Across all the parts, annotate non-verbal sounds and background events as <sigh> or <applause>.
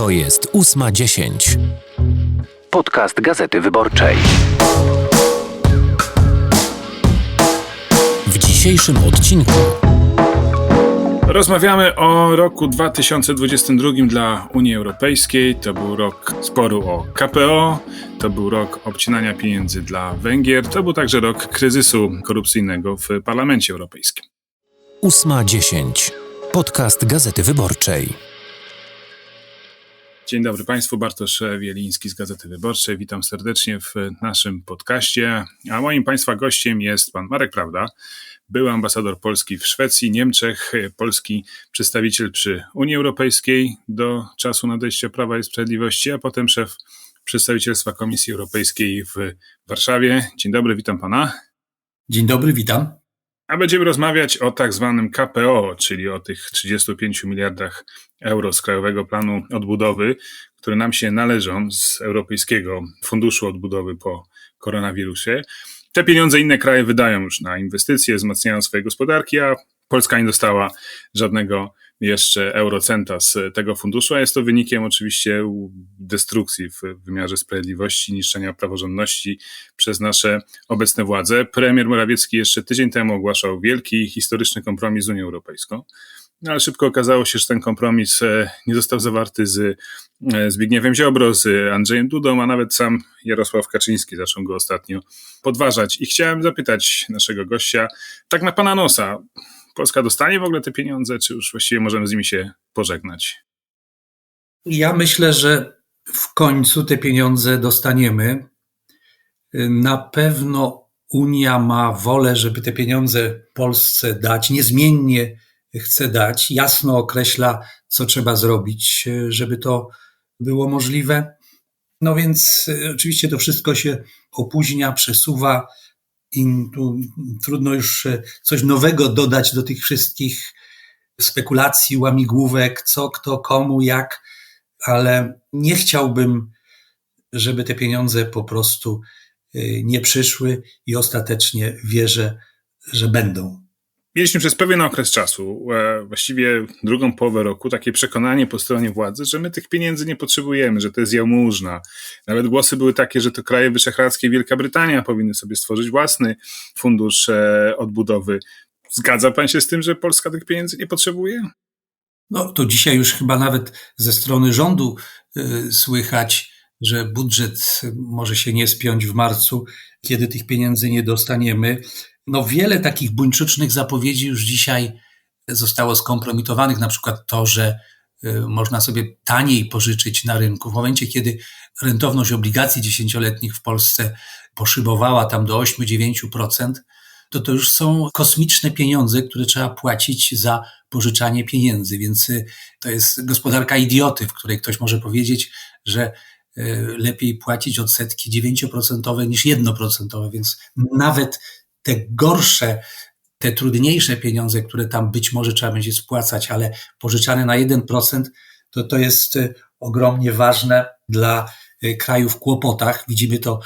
To jest ósma dziesięć. Podcast Gazety Wyborczej. W dzisiejszym odcinku Rozmawiamy o roku 2022 dla Unii Europejskiej. To był rok sporu o KPO, to był rok obcinania pieniędzy dla Węgier, to był także rok kryzysu korupcyjnego w Parlamencie Europejskim. ósma dziesięć. Podcast Gazety Wyborczej. Dzień dobry Państwu, Bartosz Wieliński z Gazety Wyborczej. Witam serdecznie w naszym podcaście. A moim Państwa gościem jest pan Marek Prawda, były ambasador Polski w Szwecji, Niemczech, polski przedstawiciel przy Unii Europejskiej do czasu nadejścia Prawa i Sprawiedliwości, a potem szef przedstawicielstwa Komisji Europejskiej w Warszawie. Dzień dobry, witam pana. Dzień dobry, witam. A będziemy rozmawiać o tak zwanym KPO, czyli o tych 35 miliardach euro z Krajowego Planu Odbudowy, które nam się należą z Europejskiego Funduszu Odbudowy po koronawirusie. Te pieniądze inne kraje wydają już na inwestycje, wzmacniają swoje gospodarki, a Polska nie dostała żadnego jeszcze eurocenta z tego funduszu, a jest to wynikiem oczywiście destrukcji w wymiarze sprawiedliwości, niszczenia praworządności przez nasze obecne władze. Premier Morawiecki jeszcze tydzień temu ogłaszał wielki, historyczny kompromis z Unią Europejską. No, ale szybko okazało się, że ten kompromis e, nie został zawarty z e, Zbigniewem Ziobro, z Andrzejem Dudą, a nawet sam Jarosław Kaczyński zaczął go ostatnio podważać. I chciałem zapytać naszego gościa, tak na pana nosa, Polska dostanie w ogóle te pieniądze, czy już właściwie możemy z nimi się pożegnać? Ja myślę, że w końcu te pieniądze dostaniemy. Na pewno Unia ma wolę, żeby te pieniądze Polsce dać, niezmiennie chce dać, jasno określa, co trzeba zrobić, żeby to było możliwe. No więc e, oczywiście to wszystko się opóźnia, przesuwa i tu trudno już e, coś nowego dodać do tych wszystkich spekulacji, łamigłówek, co, kto, komu, jak, ale nie chciałbym, żeby te pieniądze po prostu e, nie przyszły i ostatecznie wierzę, że będą. Mieliśmy przez pewien okres czasu, e, właściwie drugą połowę roku, takie przekonanie po stronie władzy, że my tych pieniędzy nie potrzebujemy, że to jest jałmużna. Nawet głosy były takie, że to kraje wyszehradzkie, Wielka Brytania powinny sobie stworzyć własny fundusz e, odbudowy. Zgadza pan się z tym, że Polska tych pieniędzy nie potrzebuje? No to dzisiaj już chyba nawet ze strony rządu y, słychać, że budżet może się nie spiąć w marcu, kiedy tych pieniędzy nie dostaniemy. No wiele takich buńczucznych zapowiedzi już dzisiaj zostało skompromitowanych, na przykład to, że y, można sobie taniej pożyczyć na rynku. W momencie, kiedy rentowność obligacji dziesięcioletnich w Polsce poszybowała tam do 8-9%, to to już są kosmiczne pieniądze, które trzeba płacić za pożyczanie pieniędzy. Więc y, to jest gospodarka idioty, w której ktoś może powiedzieć, że y, lepiej płacić odsetki 9% niż 1%. Więc nawet te gorsze, te trudniejsze pieniądze, które tam być może trzeba będzie spłacać, ale pożyczane na 1%, to to jest y, ogromnie ważne dla krajów w kłopotach. Widzimy to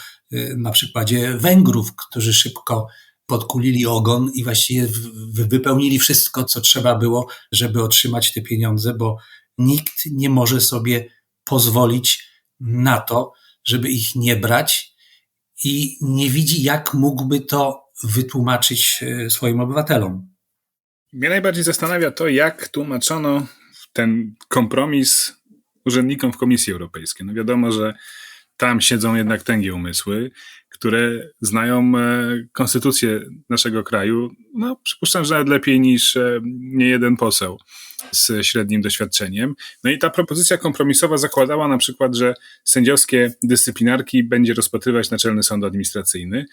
na przykładzie Węgrów, którzy szybko podkulili ogon i właściwie wypełnili wszystko, co trzeba było, żeby otrzymać te pieniądze, bo nikt nie może sobie pozwolić na to, żeby ich nie brać i nie widzi, jak mógłby to wytłumaczyć e, swoim obywatelom. Mnie najbardziej zastanawia to, jak tłumaczono ten kompromis urzędnikom w Komisji Europejskiej. No wiadomo, że tam siedzą jednak tęgie umysły, które znają e, konstytucję naszego kraju, no przypuszczam, że nawet lepiej niż e, nie jeden poseł z średnim doświadczeniem. No i ta propozycja kompromisowa zakładała na przykład, że sędziowskie dyscyplinarki będzie rozpatrywać Naczelny Sąd Administracyjny,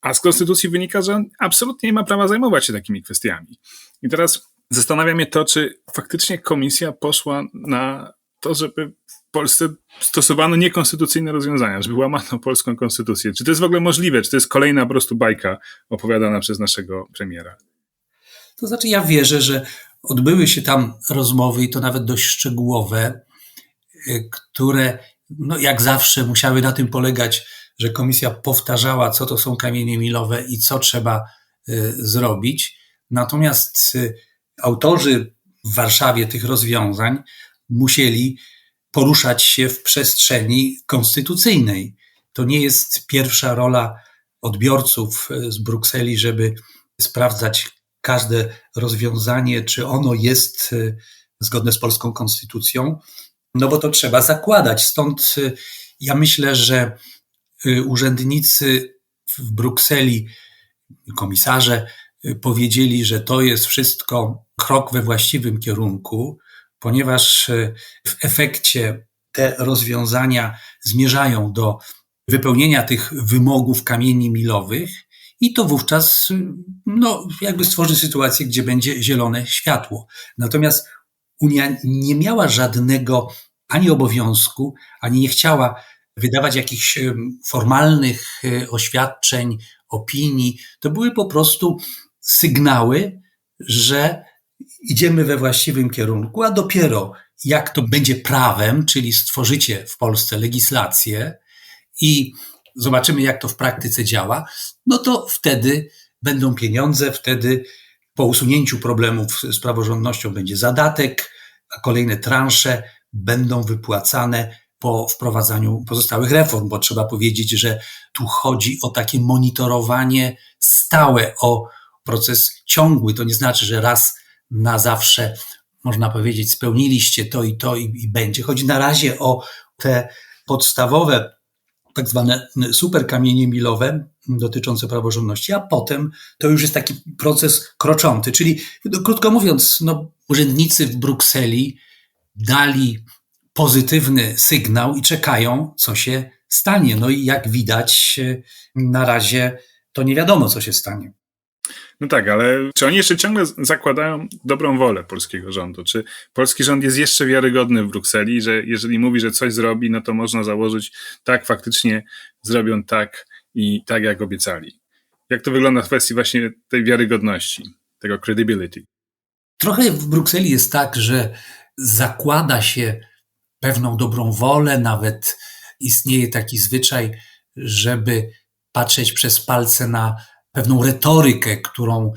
a z konstytucji wynika, że absolutnie nie ma prawa zajmować się takimi kwestiami. I teraz zastanawia mnie to, czy faktycznie komisja poszła na to, żeby w Polsce stosowano niekonstytucyjne rozwiązania, żeby łamano polską konstytucję. Czy to jest w ogóle możliwe? Czy to jest kolejna po prostu bajka opowiadana przez naszego premiera? To znaczy, ja wierzę, że odbyły się tam rozmowy i to nawet dość szczegółowe, y, które, no jak zawsze, musiały na tym polegać, że komisja powtarzała, co to są kamienie milowe i co trzeba y, zrobić. Natomiast y, autorzy w Warszawie tych rozwiązań musieli poruszać się w przestrzeni konstytucyjnej. To nie jest pierwsza rola odbiorców z Brukseli, żeby sprawdzać każde rozwiązanie, czy ono jest zgodne z polską konstytucją, no bo to trzeba zakładać. Stąd ja myślę, że urzędnicy w Brukseli, komisarze, powiedzieli, że to jest wszystko krok we właściwym kierunku, ponieważ e, w efekcie te rozwiązania zmierzają do wypełnienia tych wymogów kamieni milowych i to wówczas no, jakby stworzy sytuację, gdzie będzie zielone światło. Natomiast Unia nie miała żadnego ani obowiązku, ani nie chciała wydawać jakichś formalnych e, oświadczeń, opinii. To były po prostu sygnały, że idziemy we właściwym kierunku, a dopiero jak to będzie prawem, czyli stworzycie w Polsce legislację i zobaczymy, jak to w praktyce działa, no to wtedy będą pieniądze, wtedy po usunięciu problemów z praworządnością będzie zadatek, a kolejne transze będą wypłacane po wprowadzaniu pozostałych reform, bo trzeba powiedzieć, że tu chodzi o takie monitorowanie stałe, o proces ciągły. To nie znaczy, że raz na zawsze, można powiedzieć, spełniliście to i to i, i będzie. Chodzi na razie o te podstawowe, tak zwane super kamienie milowe dotyczące praworządności, a potem to już jest taki proces kroczący. Czyli, krótko mówiąc, no, urzędnicy w Brukseli dali pozytywny sygnał i czekają, co się stanie. No i jak widać, na razie to nie wiadomo, co się stanie. No tak, ale czy oni jeszcze ciągle zakładają dobrą wolę polskiego rządu? Czy polski rząd jest jeszcze wiarygodny w Brukseli, że jeżeli mówi, że coś zrobi, no to można założyć, tak, faktycznie zrobią tak i tak, jak obiecali? Jak to wygląda w kwestii właśnie tej wiarygodności, tego credibility? Trochę w Brukseli jest tak, że zakłada się pewną dobrą wolę, nawet istnieje taki zwyczaj, żeby patrzeć przez palce na pewną retorykę, którą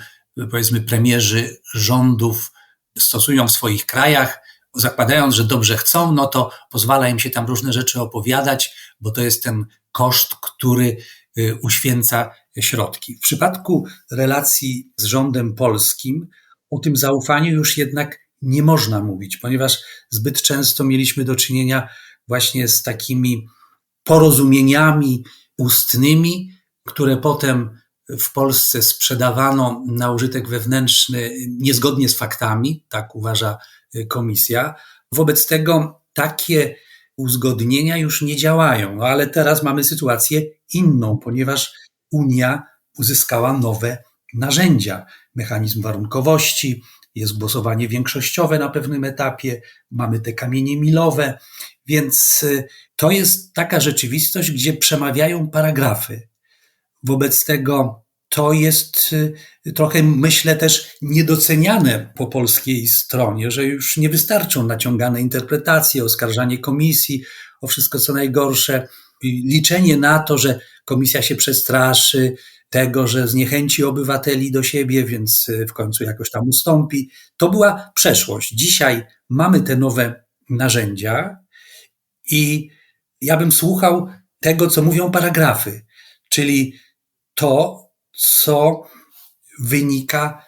powiedzmy premierzy rządów stosują w swoich krajach, zakładając, że dobrze chcą, no to pozwala im się tam różne rzeczy opowiadać, bo to jest ten koszt, który y, uświęca środki. W przypadku relacji z rządem polskim o tym zaufaniu już jednak nie można mówić, ponieważ zbyt często mieliśmy do czynienia właśnie z takimi porozumieniami ustnymi, które potem w Polsce sprzedawano na użytek wewnętrzny niezgodnie z faktami, tak uważa y, komisja. Wobec tego takie uzgodnienia już nie działają, no ale teraz mamy sytuację inną, ponieważ Unia uzyskała nowe narzędzia, mechanizm warunkowości, jest głosowanie większościowe na pewnym etapie, mamy te kamienie milowe, więc y, to jest taka rzeczywistość, gdzie przemawiają paragrafy. Wobec tego to jest y, trochę, myślę, też niedoceniane po polskiej stronie, że już nie wystarczą naciągane interpretacje, oskarżanie komisji o wszystko co najgorsze, liczenie na to, że komisja się przestraszy tego, że zniechęci obywateli do siebie, więc y, w końcu jakoś tam ustąpi. To była przeszłość. Dzisiaj mamy te nowe narzędzia i ja bym słuchał tego, co mówią paragrafy, czyli to, co wynika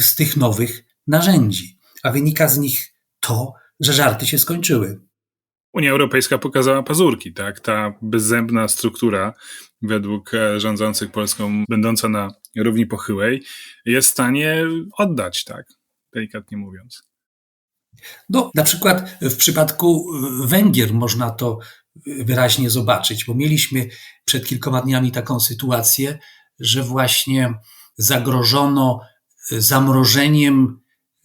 z tych nowych narzędzi. A wynika z nich to, że żarty się skończyły. Unia Europejska pokazała pazurki, tak? Ta bezzębna struktura, według e, rządzących Polską, będąca na równi pochyłej, jest w stanie oddać, tak? Delikatnie mówiąc. No, na przykład w przypadku Węgier można to wyraźnie zobaczyć, bo mieliśmy przed kilkoma dniami taką sytuację, że właśnie zagrożono zamrożeniem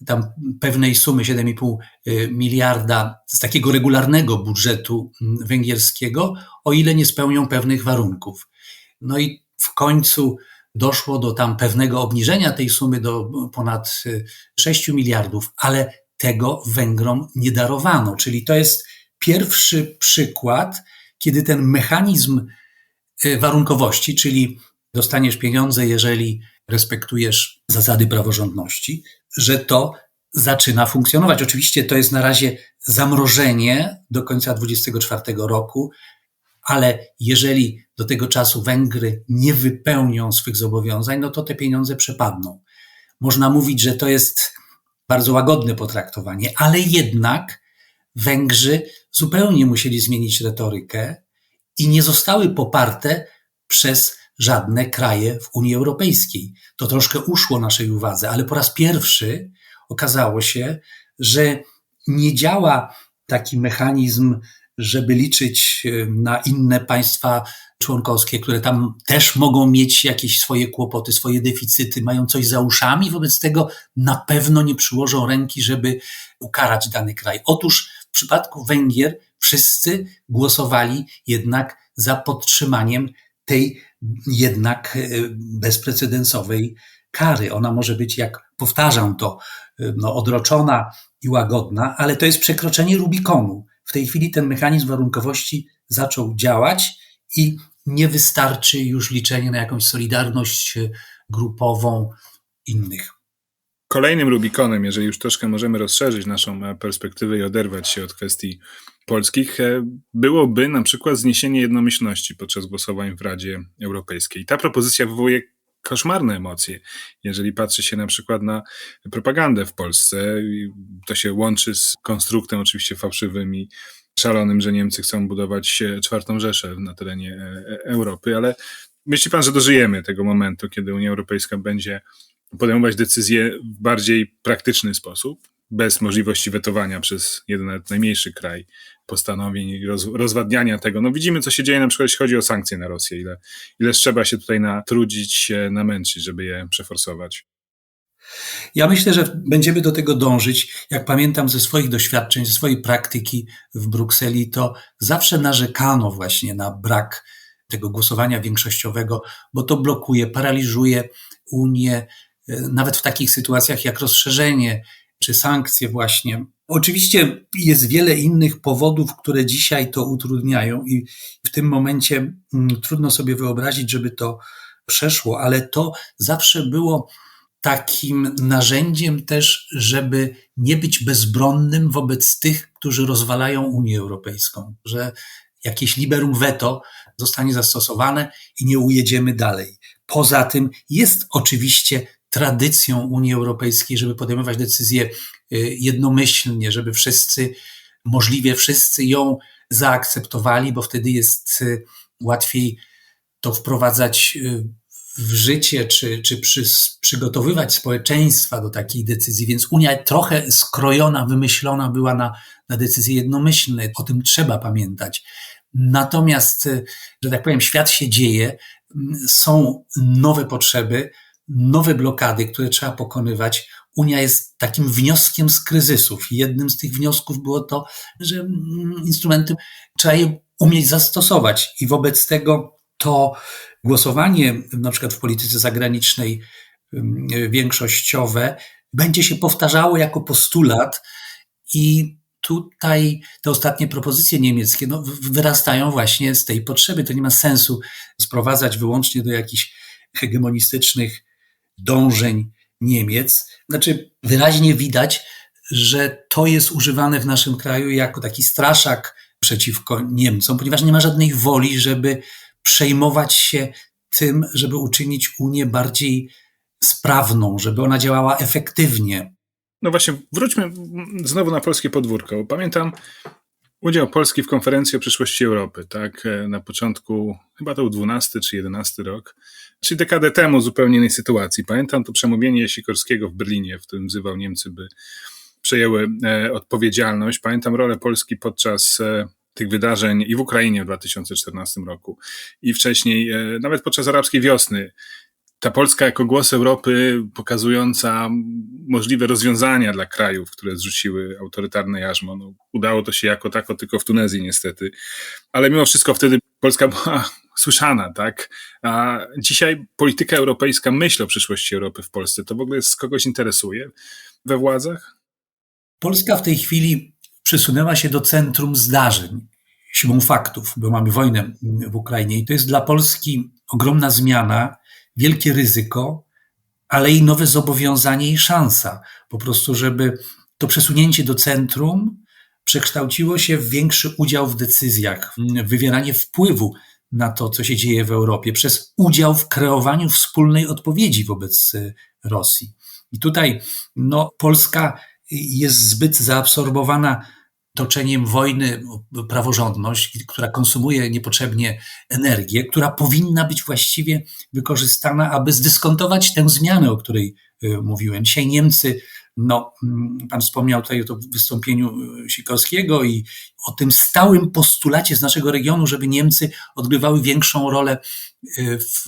tam pewnej sumy 7,5 y, miliarda z takiego regularnego budżetu mm, węgierskiego, o ile nie spełnią pewnych warunków. No i w końcu doszło do tam pewnego obniżenia tej sumy do ponad 6 y, miliardów, ale tego Węgrom nie darowano. Czyli to jest pierwszy przykład, kiedy ten mechanizm y, warunkowości, czyli dostaniesz pieniądze, jeżeli respektujesz zasady praworządności, że to zaczyna funkcjonować. Oczywiście to jest na razie zamrożenie do końca 2024 roku, ale jeżeli do tego czasu Węgry nie wypełnią swych zobowiązań, no to te pieniądze przepadną. Można mówić, że to jest bardzo łagodne potraktowanie, ale jednak Węgrzy zupełnie musieli zmienić retorykę i nie zostały poparte przez żadne kraje w Unii Europejskiej. To troszkę uszło naszej uwadze, ale po raz pierwszy okazało się, że nie działa taki mechanizm, żeby liczyć na inne państwa członkowskie, które tam też mogą mieć jakieś swoje kłopoty, swoje deficyty, mają coś za uszami, wobec tego na pewno nie przyłożą ręki, żeby ukarać dany kraj. Otóż w przypadku Węgier wszyscy głosowali jednak za podtrzymaniem tej jednak e, bezprecedensowej kary. Ona może być, jak powtarzam to, e, no, odroczona i łagodna, ale to jest przekroczenie Rubikonu. W tej chwili ten mechanizm warunkowości zaczął działać i nie wystarczy już liczenie na jakąś solidarność e, grupową innych. Kolejnym Rubikonem, jeżeli już troszkę możemy rozszerzyć naszą perspektywę i oderwać się od kwestii polskich, e, byłoby na przykład zniesienie jednomyślności podczas głosowań w Radzie Europejskiej. Ta propozycja wywołuje koszmarne emocje. Jeżeli patrzy się na przykład na propagandę w Polsce, to się łączy z konstruktem oczywiście fałszywym i szalonym, że Niemcy chcą budować czwartą Rzeszę na terenie e, Europy, ale myśli pan, że dożyjemy tego momentu, kiedy Unia Europejska będzie podejmować decyzje w bardziej praktyczny sposób, bez możliwości wetowania przez jeden nawet najmniejszy kraj postanowień roz, rozwadniania tego. No widzimy, co się dzieje na przykład, jeśli chodzi o sankcje na Rosję, ile, ile trzeba się tutaj natrudzić, namęczyć, żeby je przeforsować. Ja myślę, że będziemy do tego dążyć. Jak pamiętam ze swoich doświadczeń, ze swojej praktyki w Brukseli, to zawsze narzekano właśnie na brak tego głosowania większościowego, bo to blokuje, paraliżuje Unię, nawet w takich sytuacjach jak rozszerzenie czy sankcje właśnie. Oczywiście jest wiele innych powodów, które dzisiaj to utrudniają i w tym momencie mm, trudno sobie wyobrazić, żeby to przeszło, ale to zawsze było takim narzędziem też, żeby nie być bezbronnym wobec tych, którzy rozwalają Unię Europejską, że jakieś liberum veto zostanie zastosowane i nie ujedziemy dalej. Poza tym jest oczywiście tradycją Unii Europejskiej, żeby podejmować decyzje y, jednomyślnie, żeby wszyscy, możliwie wszyscy ją zaakceptowali, bo wtedy jest y, łatwiej to wprowadzać y, w życie, czy, czy przy, przygotowywać społeczeństwa do takiej decyzji. Więc Unia trochę skrojona, wymyślona była na, na decyzje jednomyślne. O tym trzeba pamiętać. Natomiast, że tak powiem, świat się dzieje, są nowe potrzeby, nowe blokady, które trzeba pokonywać. Unia jest takim wnioskiem z kryzysów. Jednym z tych wniosków było to, że mm, instrumenty trzeba je umieć zastosować i wobec tego to głosowanie na przykład w polityce zagranicznej mm, większościowe będzie się powtarzało jako postulat i tutaj te ostatnie propozycje niemieckie no, wyrastają właśnie z tej potrzeby. To nie ma sensu sprowadzać wyłącznie do jakichś hegemonistycznych dążeń Niemiec. Znaczy, wyraźnie widać, że to jest używane w naszym kraju jako taki straszak przeciwko Niemcom, ponieważ nie ma żadnej woli, żeby przejmować się tym, żeby uczynić Unię bardziej sprawną, żeby ona działała efektywnie. No właśnie, wróćmy znowu na polskie podwórko. Pamiętam udział Polski w konferencji o przyszłości Europy, tak? Na początku, chyba to był 12 czy 11 rok. Czyli dekadę temu zupełnie innej sytuacji. Pamiętam to przemówienie Sikorskiego w Berlinie, w którym wzywał Niemcy, by przejęły e, odpowiedzialność. Pamiętam rolę Polski podczas e, tych wydarzeń i w Ukrainie w 2014 roku, i wcześniej, e, nawet podczas arabskiej wiosny. Ta Polska jako głos Europy pokazująca możliwe rozwiązania dla krajów, które zrzuciły autorytarne jarzmo. No, udało to się jako tako tylko w Tunezji niestety, ale mimo wszystko wtedy Polska była <laughs> słyszana, tak? A dzisiaj polityka europejska myśli o przyszłości Europy w Polsce. To w ogóle z kogoś interesuje we władzach? Polska w tej chwili przesunęła się do centrum zdarzeń, siłą faktów, bo mamy wojnę w Ukrainie i to jest dla Polski ogromna zmiana, wielkie ryzyko, ale i nowe zobowiązanie i szansa. Po prostu, żeby to przesunięcie do centrum przekształciło się w większy udział w decyzjach, wywieranie wpływu na to, co się dzieje w Europie, przez udział w kreowaniu wspólnej odpowiedzi wobec y, Rosji. I tutaj no, Polska jest zbyt zaabsorbowana toczeniem wojny praworządność, która konsumuje niepotrzebnie energię, która powinna być właściwie wykorzystana, aby zdyskontować tę zmianę, o której y, mówiłem. Dzisiaj Niemcy, no, mm, pan wspomniał tutaj o to wystąpieniu y, Sikorskiego i o tym stałym postulacie z naszego regionu, żeby Niemcy odgrywały większą rolę y, w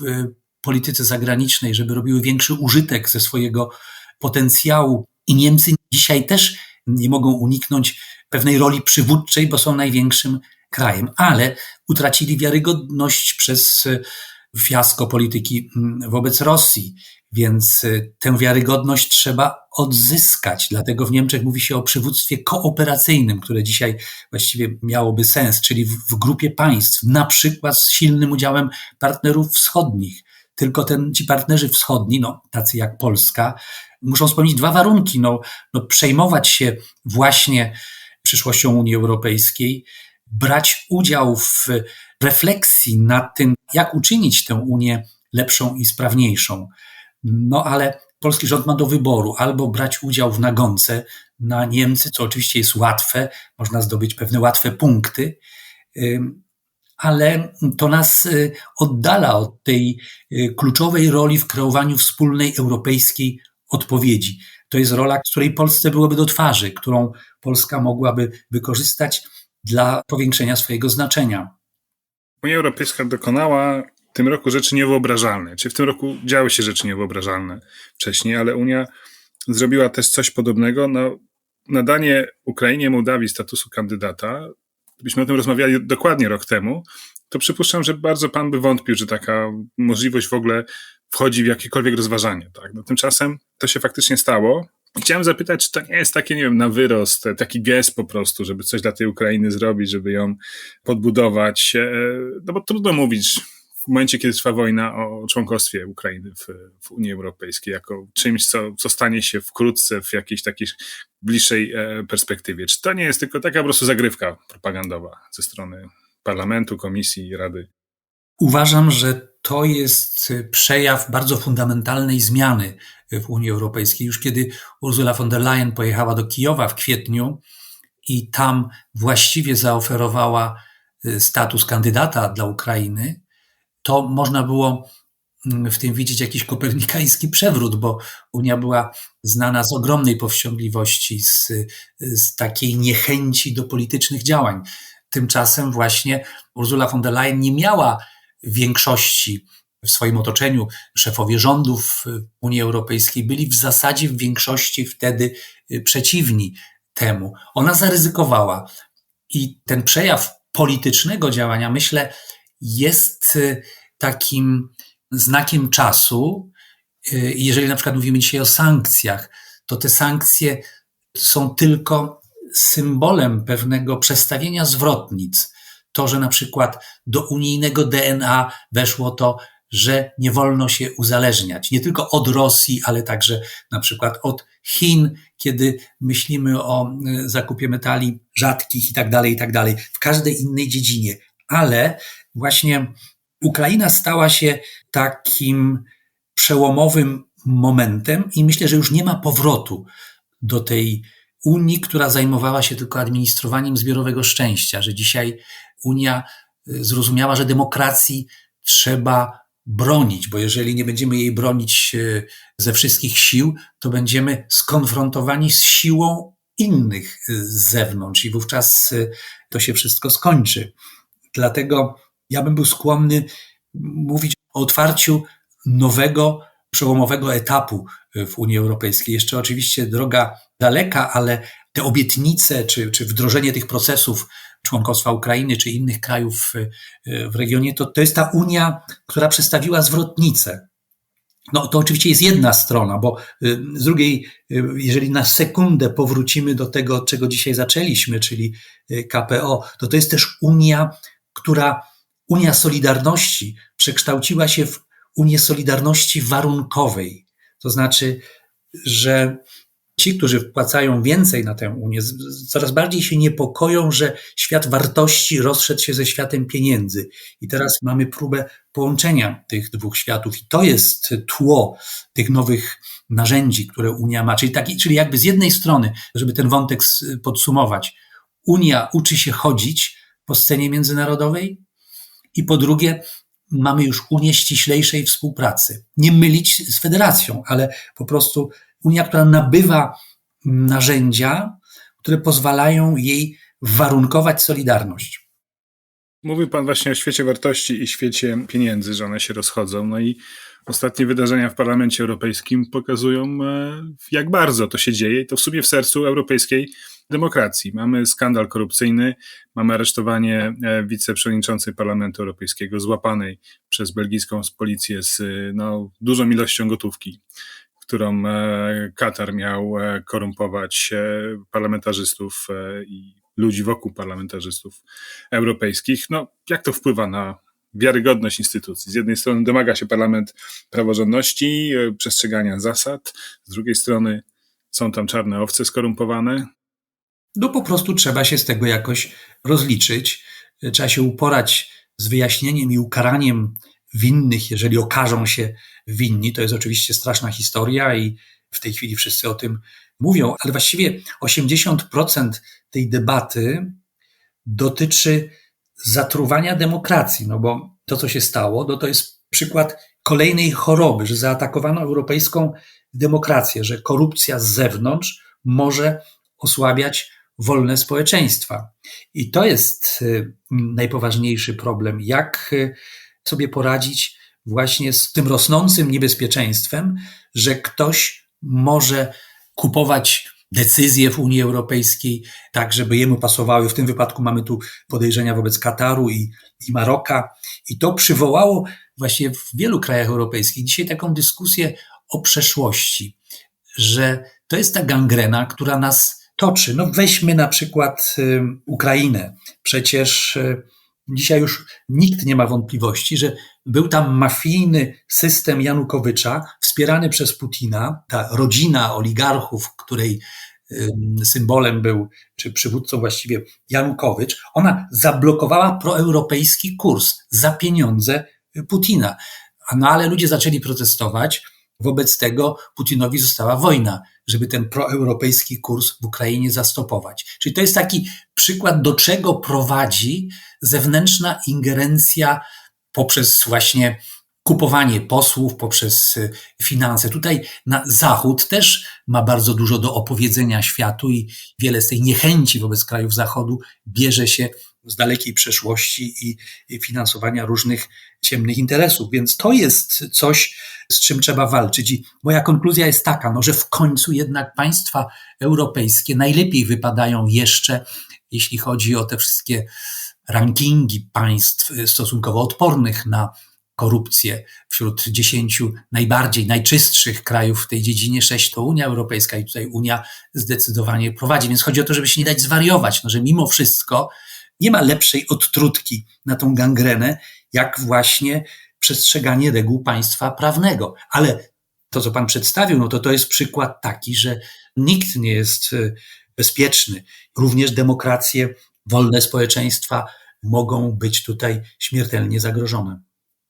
polityce zagranicznej, żeby robiły większy użytek ze swojego potencjału. I Niemcy dzisiaj też nie mogą uniknąć pewnej roli przywódczej, bo są największym krajem, ale utracili wiarygodność przez e, fiasko polityki mm, wobec Rosji. Więc e, tę wiarygodność trzeba odzyskać. Dlatego w Niemczech mówi się o przywództwie kooperacyjnym, które dzisiaj właściwie miałoby sens, czyli w, grupie państw, na przykład z silnym udziałem partnerów wschodnich. Tylko ten, ci partnerzy wschodni, no, tacy jak Polska, muszą spełnić dwa warunki. No, no, przejmować się właśnie przyszłością Unii Europejskiej, brać udział w refleksji nad tym, jak uczynić tę Unię lepszą i sprawniejszą. No ale polski rząd ma do wyboru albo brać udział w nagonce na Niemcy, co oczywiście jest łatwe, można zdobyć pewne łatwe punkty, ale to nas y, oddala od tej y, kluczowej roli w kreowaniu wspólnej europejskiej odpowiedzi. To jest rola, której Polsce byłoby do twarzy, którą Polska mogłaby wykorzystać dla powiększenia swojego znaczenia. Unia Europejska dokonała w tym roku rzeczy niewyobrażalne. Czy w tym roku działy się rzeczy niewyobrażalne wcześniej, ale Unia zrobiła też coś podobnego. No, nadanie Ukrainie, Mołdawii statusu kandydata, gdybyśmy o tym rozmawiali dokładnie rok temu, to przypuszczam, że bardzo pan by wątpił, że taka możliwość w ogóle wchodzi w jakiekolwiek rozważanie. Tak? No, tymczasem to się faktycznie stało. Chciałem zapytać, czy to nie jest takie, nie wiem, na wyrost, taki gest po prostu, żeby coś dla tej Ukrainy zrobić, żeby ją podbudować. E, no bo trudno mówić w momencie, kiedy trwa wojna o członkostwie Ukrainy w, w Unii Europejskiej, jako czymś, co, co stanie się wkrótce w jakiejś takiej bliższej e, perspektywie. Czy to nie jest tylko taka po prostu zagrywka propagandowa ze strony parlamentu, komisji, rady? Uważam, że to jest przejaw bardzo fundamentalnej zmiany w Unii Europejskiej. Już kiedy Ursula von der Leyen pojechała do Kijowa w kwietniu i tam właściwie zaoferowała y, status kandydata dla Ukrainy, to można było mm, w tym widzieć jakiś kopernikański przewrót, bo Unia była znana z ogromnej powściągliwości, z, z takiej niechęci do politycznych działań. Tymczasem właśnie Ursula von der Leyen nie miała większości w swoim otoczeniu, szefowie rządów Unii Europejskiej byli w zasadzie w większości wtedy y, przeciwni temu. Ona zaryzykowała i ten przejaw politycznego działania, myślę, jest y, takim znakiem czasu. Jeżeli na przykład mówimy dzisiaj o sankcjach, to te sankcje są tylko symbolem pewnego przestawienia zwrotnic. To, że na przykład do unijnego DNA weszło to, że nie wolno się uzależniać nie tylko od Rosji, ale także na przykład od Chin, kiedy myślimy o e, zakupie metali rzadkich i tak dalej, i tak dalej, w każdej innej dziedzinie. Ale właśnie Ukraina stała się takim przełomowym momentem i myślę, że już nie ma powrotu do tej Unii, która zajmowała się tylko administrowaniem zbiorowego szczęścia, że dzisiaj Unia y, zrozumiała, że demokracji trzeba bronić, bo jeżeli nie będziemy jej bronić y, ze wszystkich sił, to będziemy skonfrontowani z siłą innych y, z zewnątrz i wówczas to się wszystko skończy. Dlatego ja bym był skłonny mówić o otwarciu nowego, przełomowego etapu w Unii Europejskiej. Jeszcze oczywiście droga daleka, ale te obietnice czy, czy wdrożenie tych procesów członkostwa Ukrainy czy innych krajów w regionie, to, to jest ta Unia, która przedstawiła zwrotnicę. No to oczywiście jest jedna strona, bo y, z drugiej, y, jeżeli na sekundę powrócimy do tego, czego dzisiaj zaczęliśmy, czyli y, KPO, to to jest też Unia, która, Unia Solidarności przekształciła się w Unię Solidarności warunkowej. To znaczy, że ci, którzy wpłacają więcej na tę Unię, coraz bardziej się niepokoją, że świat wartości rozszedł się ze światem pieniędzy. I teraz mamy próbę połączenia tych dwóch światów. I to jest tło tych nowych narzędzi, które Unia ma. Czyli, taki, czyli jakby z jednej strony, żeby ten wątek podsumować, Unia uczy się chodzić po scenie międzynarodowej, i po drugie, mamy już Unię ściślejszej współpracy. Nie mylić z federacją, ale po prostu Unia, która nabywa narzędzia, które pozwalają jej warunkować solidarność. Mówił Pan właśnie o świecie wartości i świecie pieniędzy, że one się rozchodzą. No i ostatnie wydarzenia w Parlamencie Europejskim pokazują, e, jak bardzo to się dzieje to w sumie w sercu europejskiej demokracji. Mamy skandal korupcyjny, mamy aresztowanie e, wiceprzewodniczącej Parlamentu Europejskiego, złapanej przez belgijską policję z no, dużą ilością gotówki którą e, Katar miał e, korumpować parlamentarzystów i ludzi wokół parlamentarzystów europejskich. No, jak to wpływa na wiarygodność instytucji? Z jednej strony domaga się parlament praworządności, przestrzegania zasad, z drugiej strony są tam czarne owce skorumpowane. No po prostu trzeba się z tego jakoś rozliczyć. Trzeba się uporać z wyjaśnieniem i ukaraniem winnych, jeżeli okażą się winni. To jest oczywiście straszna historia i w tej chwili wszyscy o tym mówią, ale właściwie 80% tej debaty dotyczy zatruwania demokracji, no bo to, co się stało, no to jest przykład kolejnej choroby, że zaatakowano europejską demokrację, że korupcja z zewnątrz może osłabiać wolne społeczeństwa. I to jest y, najpoważniejszy problem, jak y, sobie poradzić właśnie z tym rosnącym niebezpieczeństwem, że ktoś może kupować decyzje w Unii Europejskiej, tak żeby jemu pasowały. W tym wypadku mamy tu podejrzenia wobec Kataru i, i Maroka. I to przywołało właśnie w wielu krajach europejskich dzisiaj taką dyskusję o przeszłości, że to jest ta gangrena, która nas toczy. No weźmy na przykład Ukrainę. Przecież y, dzisiaj już nikt nie ma wątpliwości, że był tam mafijny system Janukowycza, wspierany przez Putina, ta rodzina oligarchów, której symbolem był, czy przywódcą właściwie Janukowycz, ona zablokowała proeuropejski kurs za pieniądze Putina. No ale ludzie zaczęli protestować, wobec tego Putinowi została wojna żeby ten proeuropejski kurs w Ukrainie zastopować. Czyli to jest taki przykład, do czego prowadzi zewnętrzna ingerencja poprzez właśnie kupowanie posłów, poprzez y, finanse. Tutaj na Zachód też ma bardzo dużo do opowiedzenia światu i wiele z tej niechęci wobec krajów Zachodu bierze się z dalekiej przeszłości i finansowania różnych ciemnych interesów. Więc to jest coś, z czym trzeba walczyć. I moja konkluzja jest taka, no, że w końcu jednak państwa europejskie najlepiej wypadają jeszcze, jeśli chodzi o te wszystkie rankingi państw stosunkowo odpornych na korupcję. Wśród dziesięciu najbardziej, najczystszych krajów w tej dziedzinie sześć to Unia Europejska i tutaj Unia zdecydowanie prowadzi. Więc chodzi o to, żeby się nie dać zwariować, no, że mimo wszystko nie ma lepszej odtrutki na tą gangrenę, jak właśnie przestrzeganie reguł państwa prawnego. Ale to, co pan przedstawił, no to to jest przykład taki, że nikt nie jest e, bezpieczny. Również demokracje, wolne społeczeństwa mogą być tutaj śmiertelnie zagrożone.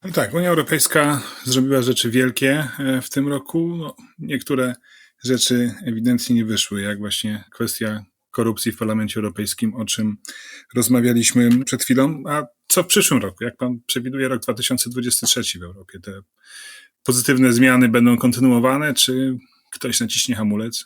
No tak, Unia Europejska zrobiła rzeczy wielkie e, w tym roku. No, niektóre rzeczy ewidentnie nie wyszły, jak właśnie kwestia korupcji w Parlamencie Europejskim, o czym rozmawialiśmy przed chwilą. A co w przyszłym roku? Jak pan przewiduje rok 2023 w Europie? Te pozytywne zmiany będą kontynuowane, czy ktoś naciśnie hamulec?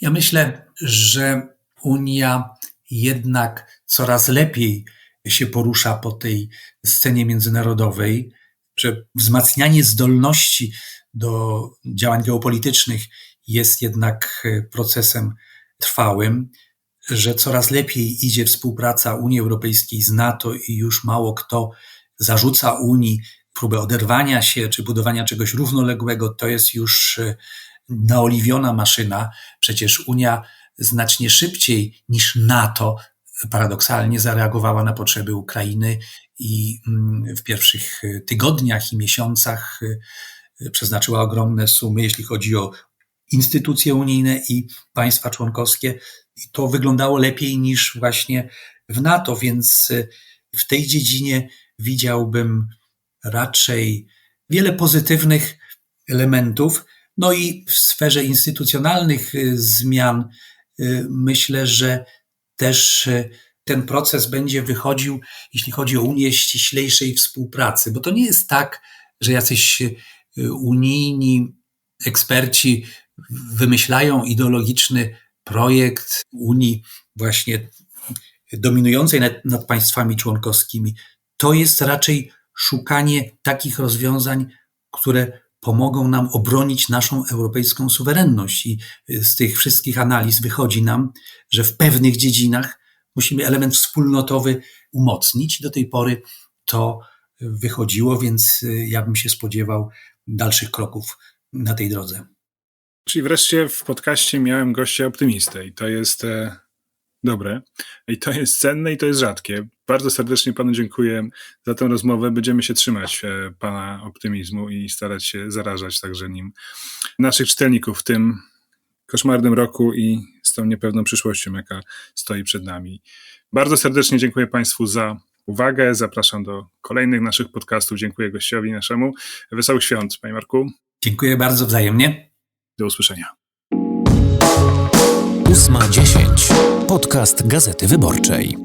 Ja myślę, że Unia jednak coraz lepiej się porusza po tej scenie międzynarodowej, że wzmacnianie zdolności do działań geopolitycznych jest jednak procesem trwałym że coraz lepiej idzie współpraca Unii Europejskiej z NATO i już mało kto zarzuca Unii próbę oderwania się czy budowania czegoś równoległego. To jest już e, naoliwiona maszyna. Przecież Unia znacznie szybciej niż NATO paradoksalnie zareagowała na potrzeby Ukrainy i mm, w pierwszych tygodniach i miesiącach przeznaczyła ogromne sumy, jeśli chodzi o instytucje unijne i państwa członkowskie. I to wyglądało lepiej niż właśnie w NATO, więc w tej dziedzinie widziałbym raczej wiele pozytywnych elementów. No i w sferze instytucjonalnych y, zmian y, myślę, że też y, ten proces będzie wychodził, jeśli chodzi o Unię, ściślejszej współpracy, bo to nie jest tak, że jacyś unijni eksperci wymyślają ideologiczny projekt Unii właśnie dominującej nad, nad państwami członkowskimi. To jest raczej szukanie takich rozwiązań, które pomogą nam obronić naszą europejską suwerenność. I z tych wszystkich analiz wychodzi nam, że w pewnych dziedzinach musimy element wspólnotowy umocnić. Do tej pory to wychodziło, więc ja bym się spodziewał dalszych kroków na tej drodze. Czyli wreszcie w podcaście miałem gościa optymistę i to jest e, dobre, i to jest cenne i to jest rzadkie. Bardzo serdecznie panu dziękuję za tę rozmowę. Będziemy się trzymać e, pana optymizmu i starać się zarażać także nim naszych czytelników w tym koszmarnym roku i z tą niepewną przyszłością, jaka stoi przed nami. Bardzo serdecznie dziękuję państwu za uwagę. Zapraszam do kolejnych naszych podcastów. Dziękuję gościowi naszemu. Wesołych świąt, panie Marku. Dziękuję bardzo wzajemnie. Do usłyszenia. Ósma dziesięć. Podcast Gazety Wyborczej.